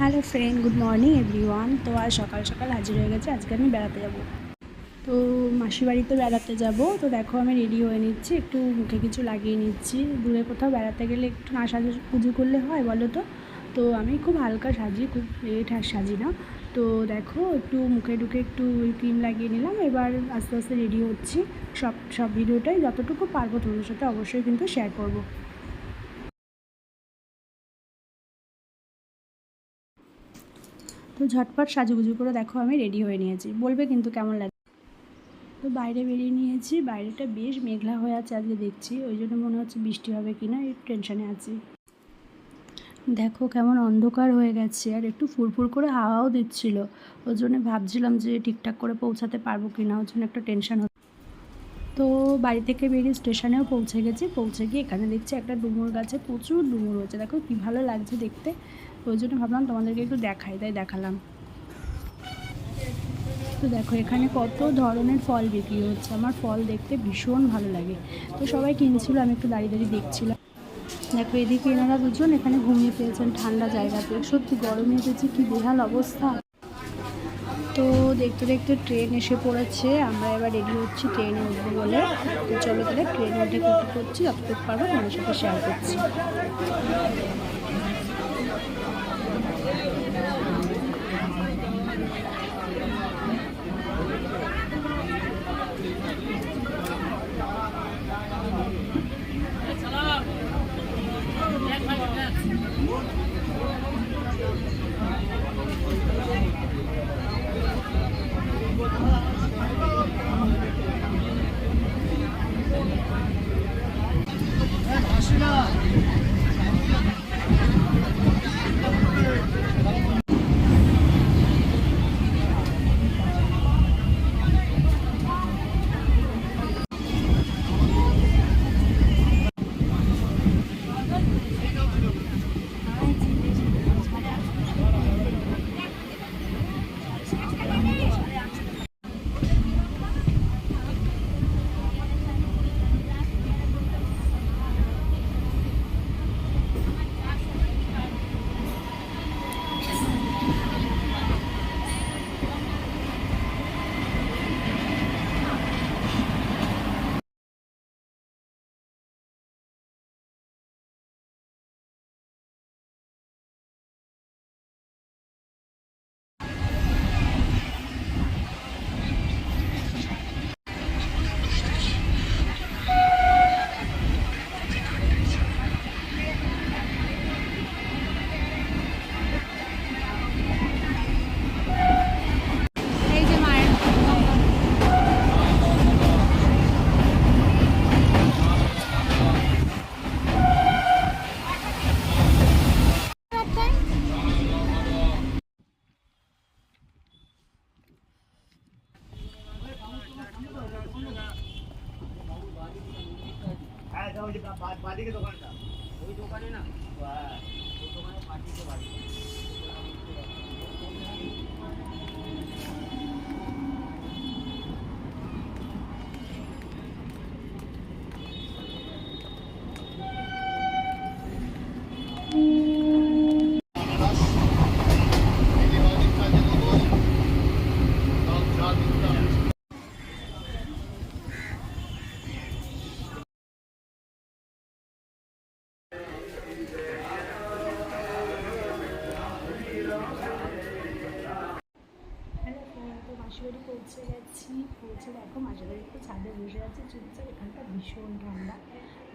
Hello friend, good morning everyone. তো আজ সকাল সকাল হাজির হয়ে গেছে, আজকে আমি বেড়াতে যাব। তো মাসি বাড়িতে বেড়াতে যাব। তো দেখো, আমি রেডি হয়ে নিচ্ছি, একটু মুখে কিছু লাগিয়ে নিচ্ছি। দূরে কোথাও বেড়াতে গেলে একটু না সাজে, পুজো করলে হয় বলো তো? তো আমি খুব হালকা সাজি, খুব লেট আর সাজি না। তো দেখো, একটু মুখে ঢুকে একটু ক্রিম লাগিয়ে নিলাম। এবার আস্তে আস্তে রেডি হচ্ছি। সব সব ভিডিওটাই যতটুকু পারব তোমাদের সাথে অবশ্যই কিন্তু শেয়ার করব। তো ঝটপট সাজুগুজু করে দেখো আমি রেডি হয়ে নিয়েছি। বলবে কিন্তু কেমন লাগে? তো বাইরে বেরিয়ে নিয়েছি, বাইরেটা বেশ মেঘলা হয়ে আছে আজকে দেখছি, ওই জন্য মনে হচ্ছে বৃষ্টি হবে কি না একটু টেনশানে আছি। দেখো কেমন অন্ধকার হয়ে গেছে, আর একটু ফুরফুর করে হাওয়াও দিচ্ছিল ওই জন্য ভাবছিলাম যে ঠিকঠাক করে পৌঁছাতে পারব কি না ওই জন্য একটা টেনশান তো বাড়ি থেকে বেরিয়ে স্টেশনেও পৌঁছে গেছি। পৌঁছে গিয়ে এখানে দেখছি একটা ডুমুর গাছে প্রচুর ডুমুর হয়েছে। দেখো কী ভালো লাগছে দেখতে। ওই জন্য ভাবলাম তোমাদেরকে একটু দেখাই, তাই দেখালাম। তো দেখো এখানে কত ধরনের ফল বিক্রি হচ্ছে। আমার ফল দেখতে ভীষণ ভালো লাগে। তো সবাই কিনছিল, আমি একটু দাঁড়িয়ে দাঁড়িয়ে দেখছিলাম। দেখো এদিকে এনারা দুজন এখানে ঘুমিয়ে পেয়েছেন ঠান্ডা জায়গাতে। সত্যি গরমে এসেছে, কি বেহাল অবস্থা। তো দেখতে দেখতে ট্রেন এসে পড়েছে। আমরা এবার রেডি হচ্ছি ট্রেনে উঠবো বলে। তো চলো তাহলে ট্রেনে উঠে করতে করছি, যতটুকু পারব তোমাদের সাথে শেয়ার করছি। ওই যে দোকানটা। ওই দোকানে না ওই দোকানে পাঠিয়েছে বাড়ি মাসিবাড়ি পৌঁছে গেছি। পৌঁছে দেখো মাসিবাড়ি তো ছাদে বসে আছে। চুপচাপ এখানটা ভীষণ ঠান্ডা।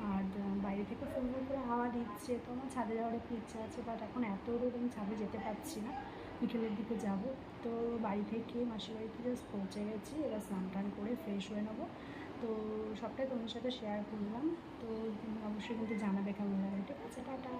আর বাইরে থেকে সুন্দর করে হাওয়া দিচ্ছে। তো আমার ছাদে যাওয়ার একটু ইচ্ছা আছে বাট এখন এত রোদ আমি ছাদে যেতে পারছি না। বিকেলের দিকে যাব। তো বাড়ি থেকে মাসিবাড়িতে জাস্ট পৌঁছে গেছি। এবার স্নান টান করে ফ্রেশ হয়ে নেব। তো সবটাই তোমাদের সাথে শেয়ার করলাম। তো অবশ্যই কিন্তু জানাবে কেমন লাগে, ঠিক আছে? টাটা।